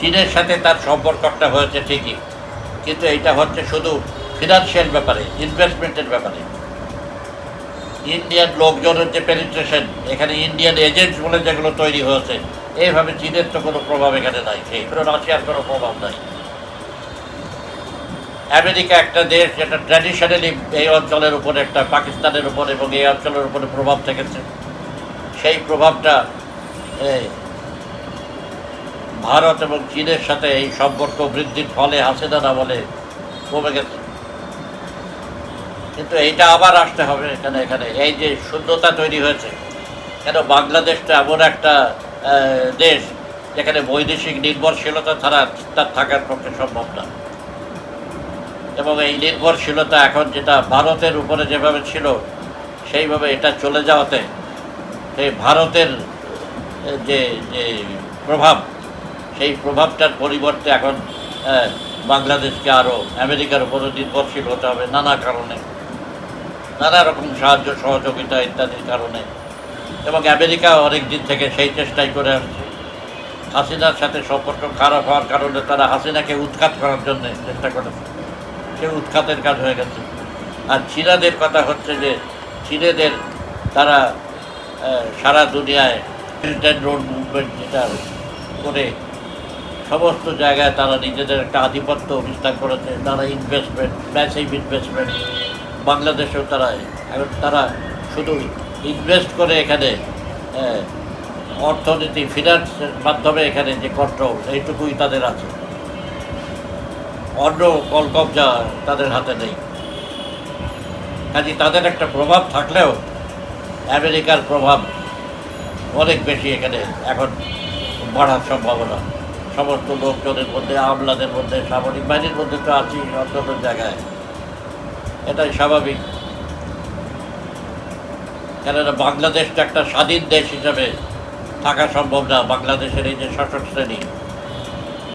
চীনের সাথে তার সম্পর্কটা হয়েছে ঠিকই। কিন্তু এটা হচ্ছে শুধু ফিনান্সিয়াল ব্যাপারে ইনভেস্টমেন্টের ব্যাপারে। ইন্ডিয়ান লোকজনের যে পেনিট্রেশন এখানে ইন্ডিয়ান এজেন্ট বলে যেগুলো তৈরি হয়েছে, এইভাবে চীনের তো কোনো প্রভাব এখানে নাই, সেই রাশিয়ার কোনো প্রভাব নাই। আমেরিকা একটা দেশ যেটা ট্র্যাডিশনালি এই অঞ্চলের উপরে একটা, পাকিস্তানের উপর এবং এই অঞ্চলের উপরে প্রভাব থেকেছে সেই প্রভাবটা ভারত এবং চীনের সাথে এই সম্পর্ক বৃদ্ধির ফলে হাসিনা না বলে কমে গেছে। কিন্তু এইটা আবার আসতে হবে এখানে এখানে। এই যে শূন্যতা তৈরি হয়েছে, কেন বাংলাদেশটা এমন একটা দেশ যেখানে বৈদেশিক নির্ভরশীলতা ছাড়া তার থাকার পক্ষে সম্ভব না। এবং এই নির্ভরশীলতা এখন যেটা ভারতের উপরে যেভাবে ছিল, সেইভাবে এটা চলে যাওয়াতে সেই ভারতের যে যে প্রভাব সেই প্রভাবটার পরিবর্তে এখন বাংলাদেশকে আরও আমেরিকার উপরে নির্ভরশীল হতে হবে নানা কারণে। নানা রকম সাহায্য, সহযোগিতা ইত্যাদির কারণে। এবং আমেরিকা অনেক দিন থেকে সেই চেষ্টাই করে আসছে। হাসিনার সাথে সম্পর্ক খারাপ হওয়ার কারণে তারা হাসিনাকে উৎখাত করার জন্য চেষ্টা করেছে। সে উৎখাতের কাজ হয়ে গেছে। আর চীনাদের কথা হচ্ছে যে, চীনেদের তারা সারা দুনিয়ায় অ্যান্ড রোড মুভমেন্ট যেটা করে সমস্ত জায়গায় তারা নিজেদের একটা আধিপত্য বিস্তার করেছে, তারা ইনভেস্টমেন্ট ম্যাসিভ ইনভেস্টমেন্ট বাংলাদেশেও তারা এখন তারা শুধু ইনভেস্ট করে এখানে অর্থনীতি ফিনান্সের মাধ্যমে এখানে যে কন্ট্রোল এইটুকুই তাদের আছে। অন্য কলকবজা তাদের হাতে নেই। কাজে তাদের একটা প্রভাব থাকলেও আমেরিকার প্রভাব অনেক বেশি এখানে এখন বাড়ার সম্ভাবনা। সমস্ত লোকজনের মধ্যে, আমলাদের মধ্যে, সামরিক বাহিনীর মধ্যে তো আছি অন্যান্য জায়গায়। এটাই স্বাভাবিক। কেননা বাংলাদেশটা একটা স্বাধীন দেশ হিসাবে থাকা সম্ভব না, বাংলাদেশের এই যে শাসক শ্রেণি